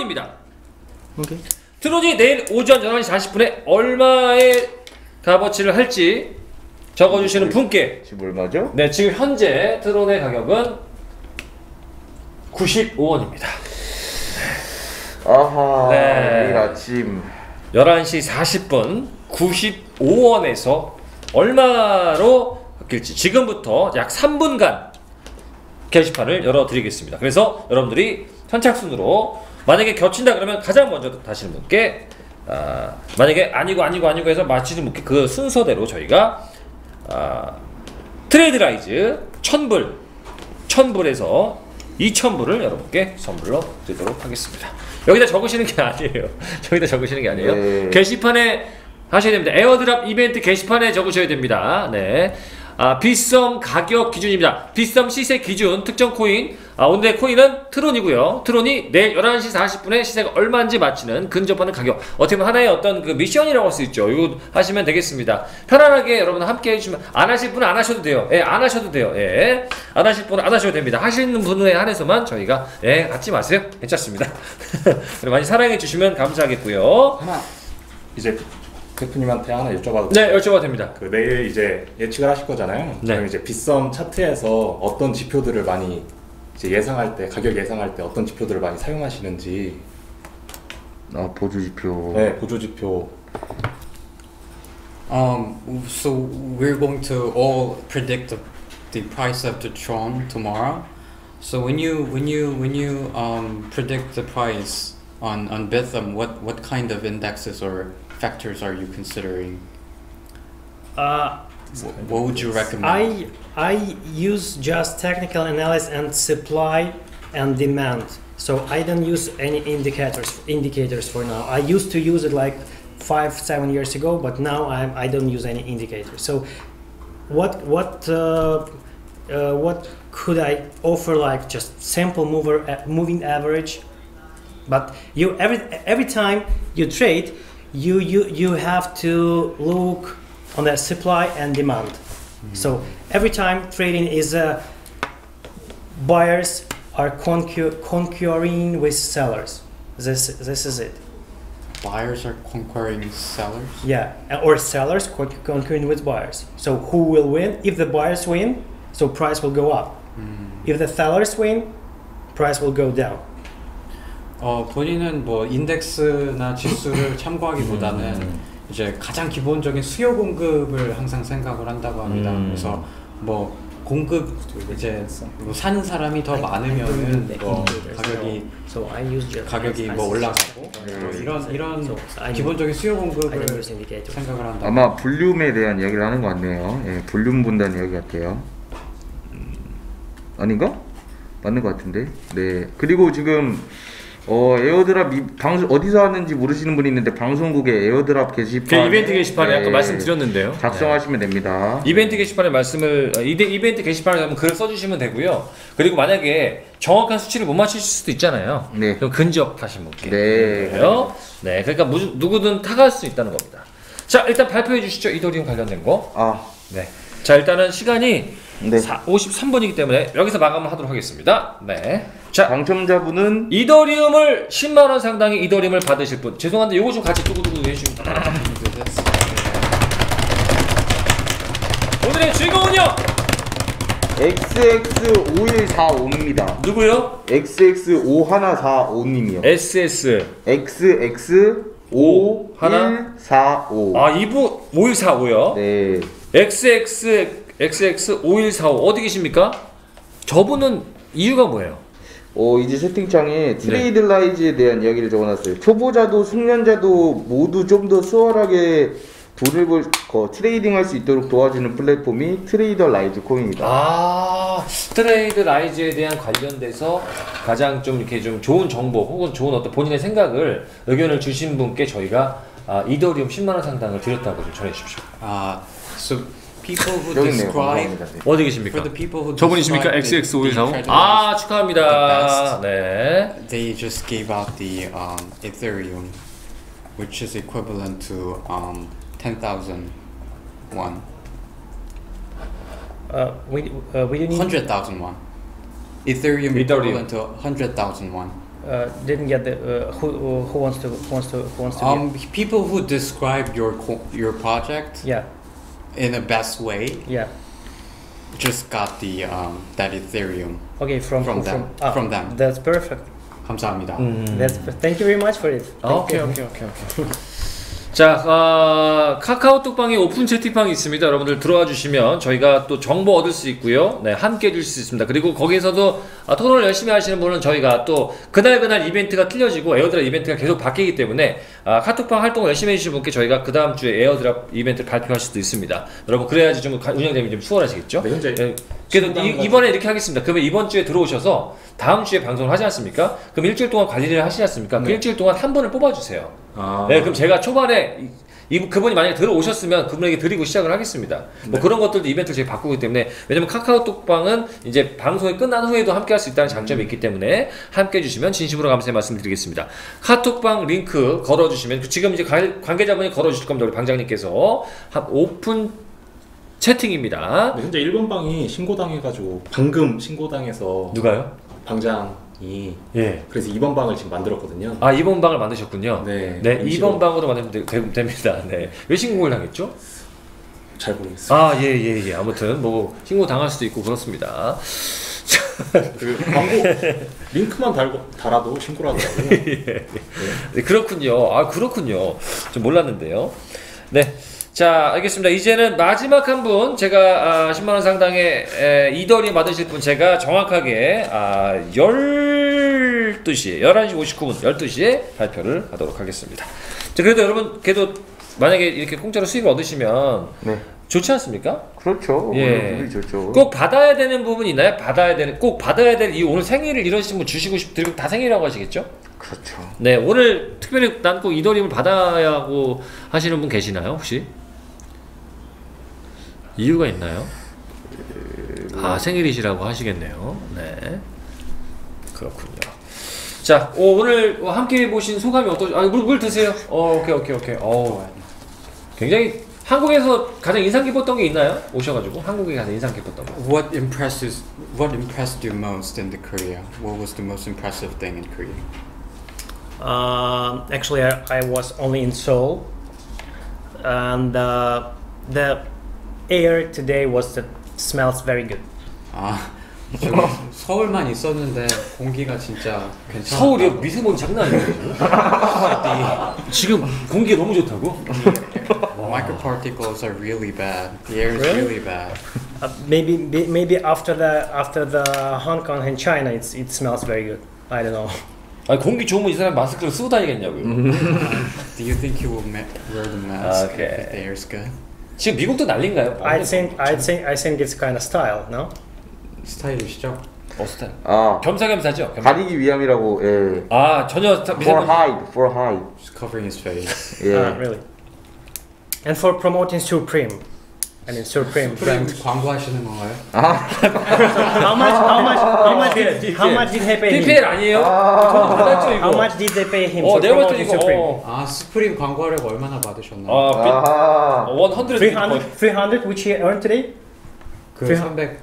트론입니다. 오케이. 트론이 내일 오전 11시 40분에 얼마의 값어치를 할지 적어주시는 분께 지금 얼마죠? 네 지금 현재 트론의 가격은 95원입니다. 아하 네. 내일 아침 11시 40분 95원에서 얼마로 바뀔지 지금부터 약 3분간 게시판을 열어드리겠습니다. 그래서 여러분들이 선착순으로 만약에 겹친다 그러면 가장 먼저 다시는 분께 아, 만약에 아니고 아니고 아니고 해서 맞히는 분께 그 순서대로 저희가 아, 트레이드 라이즈 1000불 1000불에서 2000불을 여러분께 선물로 드리도록 하겠습니다. 여기다 적으시는 게 아니에요. 여기다 적으시는 게 아니에요. 네. 게시판에 하셔야 됩니다. 에어드랍 이벤트 게시판에 적으셔야 됩니다. 네. 아, 빗썸 가격 기준입니다. 빗썸 시세 기준 특정 코인. 아, 오늘의 코인은 트론이고요. 트론이 내일 11시 40분에 시세가 얼마인지 맞히는 근접하는 가격. 어떻게 보면 하나의 어떤 그 미션이라고 할 수 있죠. 이거 하시면 되겠습니다. 편안하게 여러분 함께 해주시면 안 하실 분은 안 하셔도 돼요. 예, 안 하셔도 돼요. 예. 안 하실 분은 안 하셔도 됩니다. 하시는 분에 한해서만 저희가 예, 갖지 마세요. 괜찮습니다. 많이 사랑해 주시면 감사하겠고요. 하나 이제 대표님한테 하나 여쭤봐도 네, 여쭤봐도 됩니다. 그 내일 이제 예측을 하실 거잖아요. 네. 그럼 이제 빗썸 차트에서 어떤 지표들을 많이 이제 예상할 때 가격 예상할 때 어떤 지표들을 많이 사용하시는지 아 보조 지표 네 보조 지표 Um, so we're going to all predict the, the price of the Tron tomorrow. So when you when you when you um, predict the price on on Bitham, what what kind of indexes or factors are you considering? Uh, Wh- What would you recommend? I I use just technical analysis and supply and demand. So I don't use any indicators indicators for now. I used to use it like five seven years ago, but now I'm, I don't use any indicators. So what what uh, uh, what could I offer like just simple mover uh, moving average? But you every every time you trade, you you you have to look on the supply and demand. So every time trading is uh, buyers are concu- concurring with sellers. This this is it. Buyers are conquering sellers. Yeah, or sellers con- concurring with buyers. So who will win? If the buyers win, so price will go up. If the sellers win, price will go down. 어, 본인은 뭐 인덱스나 지수를 참고하기보다는 이제 가장 기본적인 수요 공급을 항상 생각을 한다고 합니다. 음. 그래서 뭐 공급 이제 뭐 사는 사람이 더 많으면은 use the 뭐 가격이 가격이 뭐 올라가고 음. 뭐 이런 이런 기본적인 수요 공급을. 생각을 한다. 아마 볼륨에 대한 이야기를 하는 것 같네요 예, 볼륨 본다는 이야기 같아요 음, 아닌가? 맞는 것 같은데 네 그리고 지금 어 에어드랍 이, 방송 어디서 하는지 모르시는 분이 있는데 방송국에 에어드랍 그 게시판 이벤트 게시판에 아까 말씀드렸는데요. 작성하시면 됩니다 네. 이벤트 게시판에 말씀을 어, 이데 이벤트 게시판에 가면 글을 써주시면 되고요. 그리고 만약에 정확한 수치를 못 맞추실 수도 있잖아요. 네. 그럼 근접하신 분께. 네. 그래요. 네, 그러니까 무, 누구든 타갈 수 있다는 겁니다. 자, 일단 발표해 주시죠. 이더리움 관련된 거. 아 네. 자, 일단은 시간이 네. 53분이기 때문에 여기서 마감을 하도록 하겠습니다. 네. 자, 당첨자분은 이더리움을 10만 원 상당의 이더리움을 받으실 분. 죄송한데 요거 좀 같이 두고두고 해 주시면. 오늘의 주인공은요. XX5145입니다 누구요? XX5145님이요 SS. XX5145 아, 이분 5145요. 네 XX XX 5145 어디 계십니까? 저분은 이유가 뭐예요? 어, 이제 네. 채팅창에 트레이드 라이즈에 대한 이야기를 적어놨어요. 초보자도 숙련자도 모두 좀 더 수월하게 돈을 벌, 거, 트레이딩 할 수 있도록 도와주는 플랫폼이 트레이더 라이즈 코인이다. 아, 트레이드 라이즈에 대한 관련돼서 가장 좀 이렇게 좀 좋은 정보 혹은 좋은 어떤 본인의 생각을 의견을 주신 분께 저희가 아, 이더리움 10만 원 상당을 드렸다고 좀 전해 주십시오. 아, so people who 여기 있네요. describe 감사합니다. 네. 어디 계십니까? for the people who 저분이십니까? describe the- the XX5145? treasuries, 아, 축하합니다. the 네. they just gave out the um, Ethereum, which is equivalent to um, 10,000 won, Uh, we uh, we need 100,000 won. Ethereum Ethereum. equivalent to 100,000 won. uh, didn't get the uh, who who wants to who wants to who wants to be- Um, people who describe your co- your project yeah in a best way yeah just got the um, that Ethereum. okay from From who- them. ah, From them. that's perfect 감사합니다. that's thank you very much for it 아, Thank 오케이 you. 오케이 오케이 오케이. 자, 어, 카카오톡방에 오픈 채팅방이 있습니다. 여러분들 들어와 주시면 저희가 또 정보 얻을 수 있고요. 네, 함께 해줄 수 있습니다. 그리고 거기에서도 아, 토론을 열심히 하시는 분은 저희가 또 그날 그날 이벤트가 틀려지고 에어드랍 이벤트가 계속 바뀌기 때문에 아, 카톡방 활동을 열심히 해주신 분께 저희가 그 다음 주에 에어드랍 이벤트를 발표할 수도 있습니다. 여러분 그래야지 좀 가- 운영자님이 좀 수월하시겠죠? 네, 현재 네, 그래도 신고당 이, 이번에 이렇게 하겠습니다. 그러면 이번 주에 들어오셔서 다음 주에 방송을 하지 않습니까? 그럼 일주일 동안 관리를 하시지 않습니까? 그 네. 일주일 동안 한 분을 뽑아주세요. 아, 네, 그럼 제가 초반에 이, 이- 그분이 만약에 들어오셨으면 그분에게 드리고 시작을 하겠습니다. 뭐 네. 그런 것들도 이벤트를 제가 바꾸기 때문에 왜냐면 카카오톡방은 이제 방송이 끝난 후에도 함께 할 수 있다는 장점이 있기 때문에 함께 해주시면 진심으로 감사의 말씀 드리겠습니다. 카톡방 링크 걸어주시면 지금 이제 관- 관계자분이 걸어주실 겁니다. 우리 방장님께서 한 오픈 채팅입니다. 네, 현재 1번 방이 신고당해가지고 방금 신고당해서 누가요? 방장 이 예. 그래서 2번 방을 지금 만들었거든요. 아 2번 방을 만드셨군요. 네, 네, 임시로. 2번 방으로 만들면 되- 되- 됩니다. 네. 왜 신고를 당했죠? 잘 모르겠어요. 아, 예, 예, 예. 아무튼 뭐 신고 당할 수도 있고 그렇습니다. 그 광고 링크만 달고 달아도 신고를 하더라고요. 네, 그렇군요. 아, 그렇군요. 좀 몰랐는데요. 네. 자, 알겠습니다. 이제는 마지막 한 분, 제가 아, 10만 원 상당의 에, 이더리 받으실 분 제가 정확하게 아, 12시에 11시 59분 12시에 발표를 하도록 하겠습니다. 자, 그래도 여러분 그래도 만약에 이렇게 공짜로 수익을 얻으시면 네. 좋지 않습니까? 그렇죠. 예. 좋죠. 꼭 받아야 되는 부분이 있나요? 받아야 되는 꼭 받아야 될 이유 오늘 생일을 이러시면 분 주시고 싶들 다 생일이라고 하시겠죠? 그렇죠. 네 오늘 특별히 난 꼭 이더림을 받아야 하고 하시는 분 계시나요 혹시? 이유가 있나요? 아 생일이시라고 하시겠네요. 네 그렇군요. 자 오, 오늘 함께 보신 소감이 어떠? 아물 물 드세요. 어 오케이 오케이 오케이. 어 굉장히 한국에서 가장 인상 깊었던 게 있나요? 오셔가지고 한국에 가장 인상 깊었던 거. What impresses What impressed you most in the Korea? What was the most impressive thing in Korea? Um, actually, I, I was only in Seoul, and uh, the air today was that smells very good. 아 저기 서울만 있었는데 공기가 진짜 괜찮아. 서울이 미세먼지 장난 아니에요. 지금 공기가 너무 좋다고? Microparticles are really bad. The air is Really? really bad. Uh, maybe may- maybe after the after the Hong Kong and China, it's it smells very good. I don't know. 아니 공기 좋으면 이 사람 마스크를 쓰고 다니겠냐고요. Do you think you will ma- wear the mask Okay. if the air is good? 지금 미국도 난린가요? I think I think I think it's kind of style, no? 스타일이시죠? 어 스타일. 아 겸사겸사죠. 겸사. 가리기 위함이라고 예. 아 전혀 스타- For 미세먼지. hide, for hide. Just covering his face. 예. Ah, really. And for promoting Supreme, I mean Supreme brand. 광고하시는 건가요? how much? How much? How much? Did, how much did they pay him? PPL 아니에요? 이거. How much did they pay him 어 내가 봤을 때 이거 Supreme? 어, 아 스프림 광고하려고 얼마나 받으셨나요? 아. 어, 100 300, 300 which he earned today? 그 그- 300,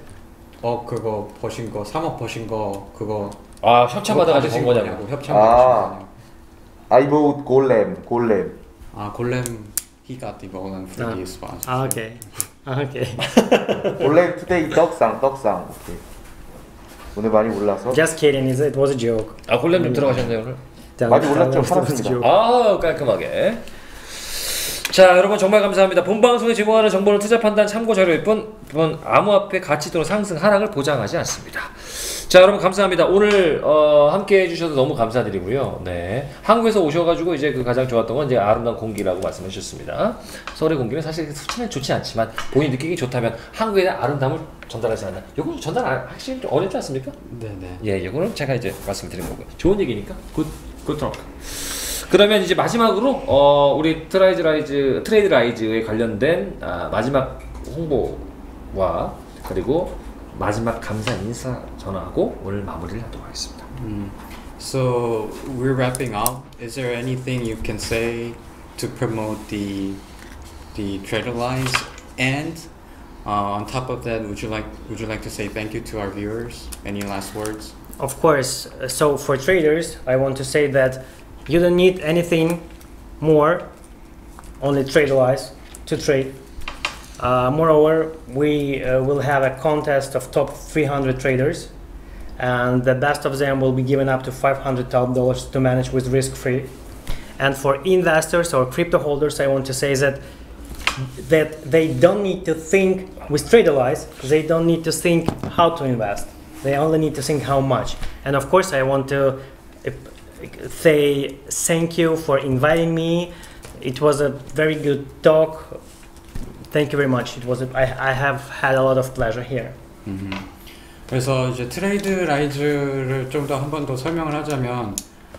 어 그거 버신 거 3억 버신 거 그거 아 협찬 받아가지고 번 거냐고. 거냐고 협찬 아. 받으신 거냐고 I bought 골렘, 골렘. 아 골렘 he got the golden for 아. the sponsor Ah, okay. Ah, okay. 골렘 투데이 떡상, 떡상. 오케이. 오늘 많이 올라서. Just kidding. It it was a joke. 아 골렘 좀 들어가셨네요 오늘. 많이 올랐죠? joke. 아 깔끔하게. 자 여러분 정말 감사합니다. 본 방송에 제공하는 정보는 투자 판단 참고 자료일 뿐, 뿐 암호화폐 가치 또는 상승 하락을 보장하지 않습니다. 자 여러분 감사합니다. 오늘 어, 함께 해주셔서 너무 감사드리고요. 네 한국에서 오셔가지고 이제 그 가장 좋았던 건 이제 아름다운 공기라고 말씀해주셨습니다. 서울의 공기는 사실 수치는 좋지 않지만 본인 느끼기 좋다면 한국에 대한 아름다움을 전달하지 않나. 요거 전달하시기 좀 어렵지 않습니까? 네네 예, 이거는 제가 이제 말씀드린 거고요. 좋은 얘기니까 굿, 굿 토크. 그러면 이제 마지막으로 어, 우리 트라이즈 라이즈 트레이드 라이즈에 관련된 아, 마지막 홍보와 그리고 마지막 감사 인사 전하고 오늘 마무리를 하도록 하겠습니다. 음. So we're wrapping up. Is there anything you can say to promote the the Trader Lines? And uh, on top of that, would you like would you like to say thank you to our viewers? Any last words? of course, uh, so for traders, I want to say that you don't need anything more, only TradeWise to trade. Uh, moreover, we uh, will have a contest of top 300 traders, and the best of them will be given up to $500,000 to manage with risk-free. And for investors or crypto holders, I want to say that that they don't need to think with TraderWise, they don't need to think how to invest. They only need to think how much. And of course, I want to say thank you for inviting me. It was a very good talk. Thank you very much. It was a, I, I have had a lot of pleasure here. 음. 그래서 이제 트레이드 라이즈를 좀 더 한 번 더 설명을 하자면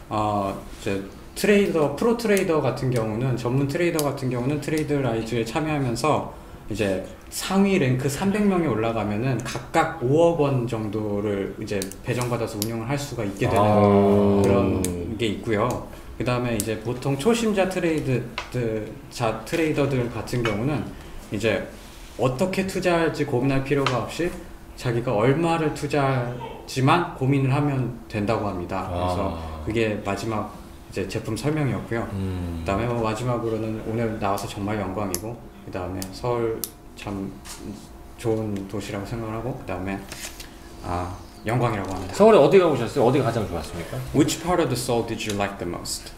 어 이제 트레이더 프로 트레이더 같은 경우는 전문 트레이더 같은 경우는 트레이드 라이즈에 참여하면서 이제 상위 랭크 300명에 올라가면은 각각 5억 원 정도를 이제 배정받아서 운영을 할 수가 있게 되는 아. 그런 게 있고요. 그 다음에 이제 보통 초심자 트레이드 자 트레이더들 같은 경우는 이제 어떻게 투자할지 고민할 필요가 없이 자기가 얼마를 투자할지만 고민을 하면 된다고 합니다. 그래서 아. 그게 마지막 이제 제품 설명이었고요. 음. 그 다음에 뭐 마지막으로는 오늘 나와서 정말 영광이고 그 다음에 서울 참 좋은 도시라고 생각하고 그다음에 아 영광이라고 합니다. 서울에 어디 가보셨어요? 어디가 가장 좋았습니까? Which part of the Seoul did you like the most?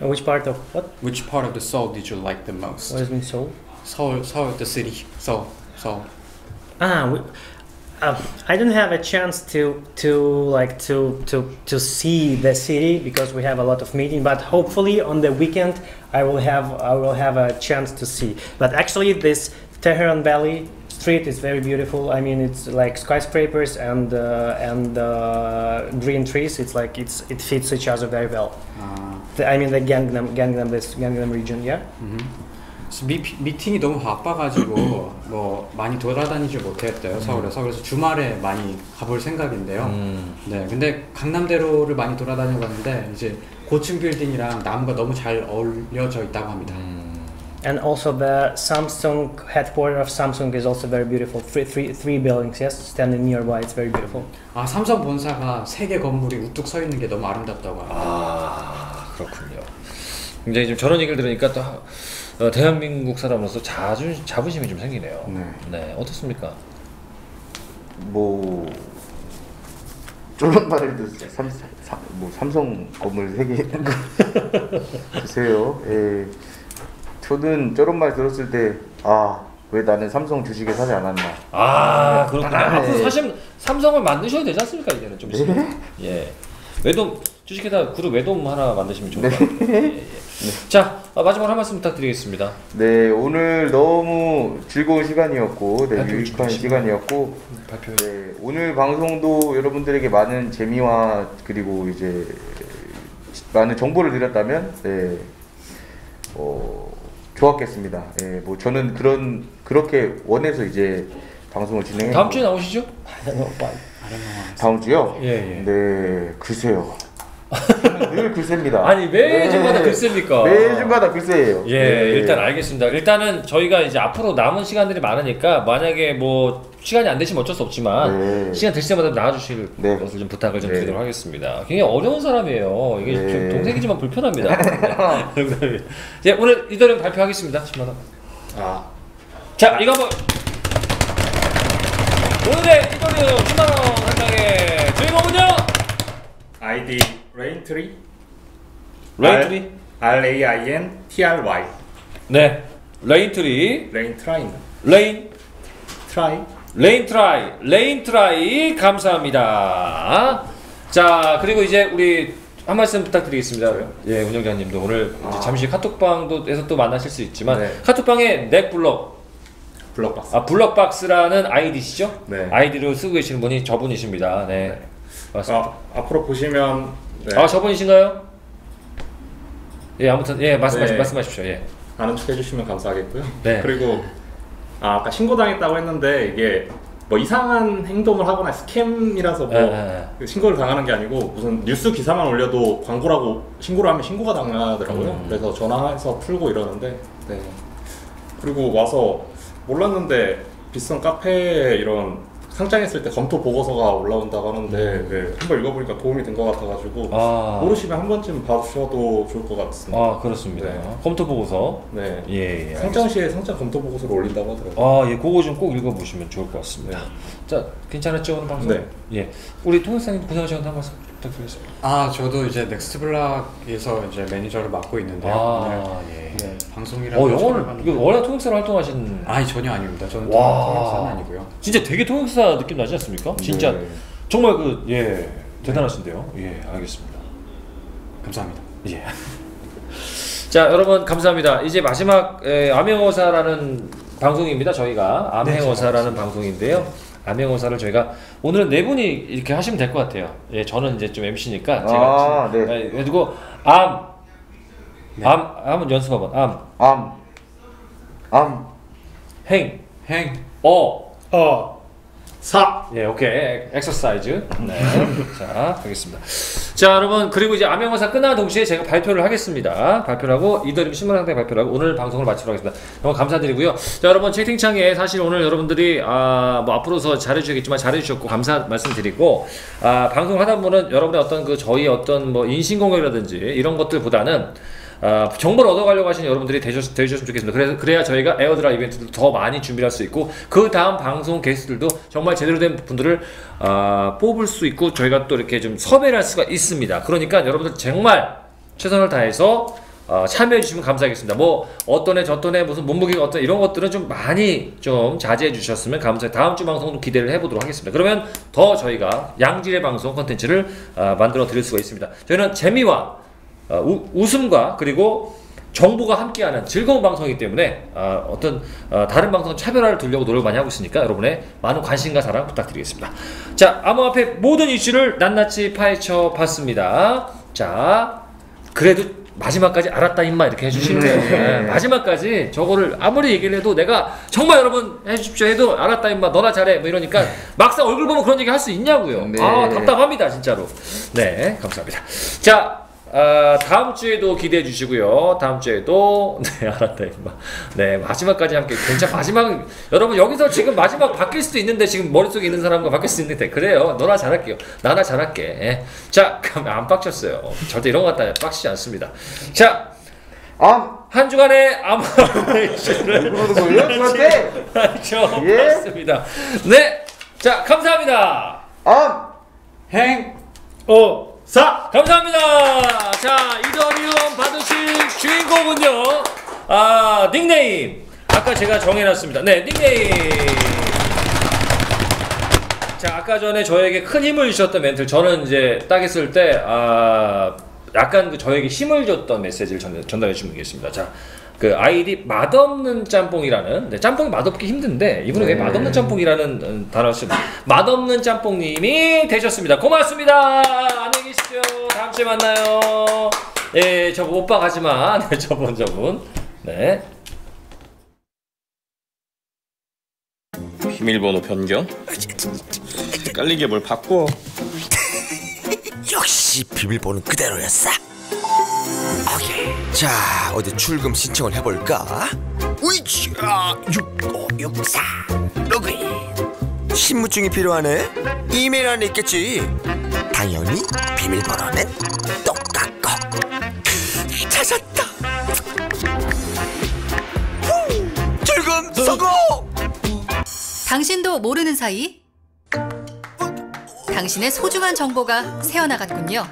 Uh, Which part of what? Which part of the Seoul did you like the most? What does it mean Seoul? 서울 서울 the city Seoul Seoul. Ah, we, uh, I don't have a chance to to like to to to see the city because we have a lot of meeting. But hopefully on the weekend I will have I will have a chance to see. But actually, this Tehran Valley street is very beautiful. I mean, it's like skyscrapers and uh, and uh, green trees. It's like it's it fits each other very well. 아 The, I mean, the Gangnam Gangnam this Gangnam region. Yeah. 음. 미, 미팅이 너무 바빠가지고 뭐 많이 돌아다니지 못했대요 서울에서 그래서 주말에 많이 가볼 생각인데요. 음. 네, 근데 강남대로를 많이 돌아다녀봤는데 이제 고층 빌딩이랑 나무가 너무 잘 어울려져 있다고 합니다. And also the Samsung headquarters of Samsung is also very beautiful. Three, three, three buildings, yes, standing nearby. It's very beautiful. 아 삼성 본사가 세 개 건물이 우뚝 서 있는 게 너무 아름답다고 합니다. 아 그렇군요. 굉장히 좀 저런 얘기를 들으니까 또 하- 어, 대한민국 사람으로서 자주 자부심이 좀 생기네요. 네. 네 어떻습니까? 뭐 저런 말해도 삼, 삼, 뭐 삼성 건물 세개 주세요. 예. 저는 저런 말 들었을 때 아 왜 나는 삼성 주식에 사지 않았나. 아 그렇군요. 네. 앞으로 사실 삼성을 만드셔야 되지 않습니까 이제는 좀 있으면. 예. 외돔 주식회사 그룹 외돔 하나 만드시면 좋을 것 같아요. 예, 예. 자 아, 마지막으로 한 말씀 부탁드리겠습니다. 네 오늘 너무 즐거운 시간이었고 네, 유익한. 시간이었고 발표. 네, 오늘 방송도 여러분들에게 많은 재미와 그리고 이제 많은 정보를 드렸다면 네, 어, 좋았겠습니다. 예, 뭐 저는 그런 그렇게 원해서 이제 방송을 진행해. 다음 주에 나오시죠? 다음 주요? 예, 예. 네, 글쎄요. 늘 글쎄입니다. 아니 매주마다 네. 글쎄입니까? 매주마다 글쎄예요. 예, 네. 일단 알겠습니다. 일단은 저희가 이제 앞으로 남은 시간들이 많으니까 만약에 뭐 시간이 안 되시면 어쩔 수 없지만 네. 시간 되실 때마다 나와주실 네. 것을 좀 부탁을 좀 네. 드리도록 하겠습니다. 굉장히 어려운 사람이에요. 이게 네. 좀 동생이지만 불편합니다. 예, 오늘 이더리움 발표하겠습니다. 10만 원. 아 자, 이거 한번 오늘의 이더리움 10만 원한 장의 주인공은요? 아이디 레인트리 레인트리. R A I N T R Y 네, 레인트리, 레인 트라이입니다. 레인 트라이 레인 트라이, 레인 트라이 감사합니다. 자 그리고 이제 우리 한 말씀 부탁드리겠습니다. 예, 운영자님도 오늘 이제 잠시 카톡방도에서 또 만나실 수 있지만 네. 카톡방에 넥블럭, 블럭박스. 아 블럭박스라는 아이디시죠? 네. 아이디로 쓰고 계시는 분이 저분이십니다. 네, 맞습니다. 아, 앞으로 보시면 네, 아 저분이신가요? 예, 아무튼 예 말씀하시 네. 말씀하십시오. 예. 아는 척 해주시면 감사하겠고요. 네. 그리고 아, 아까 신고당했다고 했는데 이게 뭐 이상한 행동을 하거나 스캠이라서 뭐 예, 예, 그 신고를 당하는 게 아니고 무슨 뉴스 기사만 올려도 광고라고 신고를 하면 신고가 당하더라고요. 음. 그래서 전화해서 풀고 이러는데 네. 그리고 와서 몰랐는데 비싼 카페에 이런 상장했을 때 검토 보고서가 올라온다고 하는데 네, 한번 읽어보니까 도움이 된 것 같아가지고 아, 모르시면 한 번쯤 봐주셔도 좋을 것 같습니다. 아 그렇습니다. 네. 컴퓨터 보고서 네. 예, 예. 상장 시에 상장 검토 보고서를 올린다고 하더라고요. 아, 예, 그거 좀 꼭 읽어보시면 좋을 것 같습니다. 자, 괜찮았죠, 오늘 방송? 네. 예. 우리 통일사님 고생하셨는데 한 말씀 부탁드리겠습니다. 아 저도 이제 넥스트 블락에서 이제 매니저를 맡고 있는데요. 아, 네, 예. 네, 방송이라고 어, 영어를, 이거 원래 통역사로 활동하신. 아니 전혀 아닙니다. 저는 와. 통역사는 아니고요. 진짜 되게 통역사 느낌 나지 않습니까? 진짜. 네. 정말 그, 예, 대단하신데요. 예, 알겠습니다. 감사합니다. 예. 자, 여러분 감사합니다. 이제 마지막 에, 암행어사라는 방송입니다. 저희가 암행어사라는 방송인데요. 암행어사를 저희가 오늘은 네 분이 이렇게 하시면 될 것 같아요. 예, 저는 이제 좀 MC니까 제가 아, 네. 예, 그래가지고 암, 암, 암은 연습 한번. 암, 암, 암, 행, 행. 어, 어. 사. 예, 오케이. 엑서사이즈. 네. 자, 하겠습니다. 자, 여러분. 그리고 이제 암행어사 끝나는 동시에 제가 발표를 하겠습니다. 발표를 하고, 이더리움 신문상대 발표를 하고, 오늘 방송을 마치도록 하겠습니다. 너무 감사드리고요. 자, 여러분. 채팅창에 사실 오늘 여러분들이, 아, 뭐 앞으로서 잘해주시겠지만 잘해주셨고, 감사 말씀드리고, 아, 방송을 하다 보면 여러분의 어떤 그 저희 어떤 뭐 인신공격이라든지 이런 것들보다는 아, 정보를 얻어가려고 하시는 여러분들이 되셨, 되셨으면 좋겠습니다. 그래서 그래야 저희가 에어드라 이벤트를 더 많이 준비할 수 있고 그 다음 방송 게스트들도 정말 제대로 된 분들을 아, 뽑을 수 있고 저희가 또 이렇게 좀 섭외를 할 수가 있습니다. 그러니까 여러분들 정말 최선을 다해서 어, 참여해 주시면 감사하겠습니다. 뭐 어떤 애 저떤 애 무슨 몸무게가 어떤 이런 것들은 좀 많이 좀 자제해 주셨으면 감사해. 다음 주 방송도 기대를 해보도록 하겠습니다. 그러면 더 저희가 양질의 방송 컨텐츠를 아, 만들어 드릴 수가 있습니다. 저희는 재미와 어, 우- 웃음과 그리고 정보가 함께하는 즐거운 방송이기 때문에 아, 어떤 어, 다른 방송 차별화를 두려고 노력 많이 하고 있으니까 여러분의 많은 관심과 사랑 부탁드리겠습니다. 자, 암호화폐 모든 이슈를 낱낱이 파헤쳐 봤습니다. 자, 그래도 마지막까지 알았다 임마 이렇게 해주시는 거예요. 네, 마지막까지 저거를 아무리 얘기를 해도 내가 정말 여러분 해주십시오 해도 알았다 임마 너나 잘해 뭐 이러니까 막상 얼굴 보면 그런 얘기 할 수 있냐고요. 네. 아 답답합니다 진짜로. 네 감사합니다. 자. 아, 다음 주에도 기대해 주시고요. 다음 주에도 네 알았다 임마. 네 마지막까지 함께 괜찮 마지막 여러분 여기서 지금 마지막 바뀔 수도 있는데 지금 머릿속에 있는 사람과 바뀔 수 있는데 그래요. 너나 잘할게요. 나나 잘할게. 예. 자 그럼 안 빡쳤어요. 절대 이런 거 갖다 빡치지 않습니다. 자 암. 한 주간의 아마레이션을 이거도 뭐예요? 저한테? 예? 마쳤습니다. 네, 자 감사합니다. 암. 행. 어. 사 감사합니다. 자 이더리움 받으실 주인공은요. 아 닉네임 아까 제가 정해놨습니다. 네 닉네임. 자 아까 전에 저에게 큰 힘을 주셨던 멘트 저는 이제 딱 했을 때 아, 약간 그 저에게 힘을 줬던 메시지를 전, 전달해 주시면 되겠습니다. 자. 그 아이디 맛없는 짬뽕이라는 네, 짬뽕이 맛없기 힘든데 이분은 왜 네. 맛없는 짬뽕이라는 음, 단어를 쓰 맛없는 짬뽕님이 되셨습니다. 고맙습니다. 안녕히 계십시오. 다음 주에 만나요. 예, 저분 오빠 가지마. 네, 저분 저분. 네. 비밀번호 변경? 헷갈리게 뭘 바꿔? 역시 비밀번호 그대로였어. 오케이. 자, 어디 출금 신청을 해볼까? 우이치, 아, 6564. 로그인. 신분증이 필요하네? 이메일 안에 있겠지? 당연히 비밀번호는 똑같고. 찾았다. 후, 출금 성공! 당신도 모르는 사이 당신의 소중한 정보가 새어나갔군요.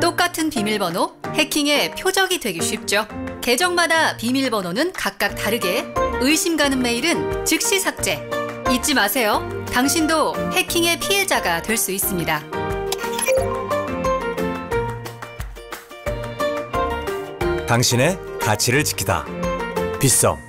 똑같은 비밀번호, 해킹의 표적이 되기 쉽죠. 계정마다 비밀번호는 각각 다르게 의심 가는 메일은 즉시 삭제. 잊지 마세요. 당신도 해킹의 피해자가 될 수 있습니다. 당신의 가치를 지키다. 빗썸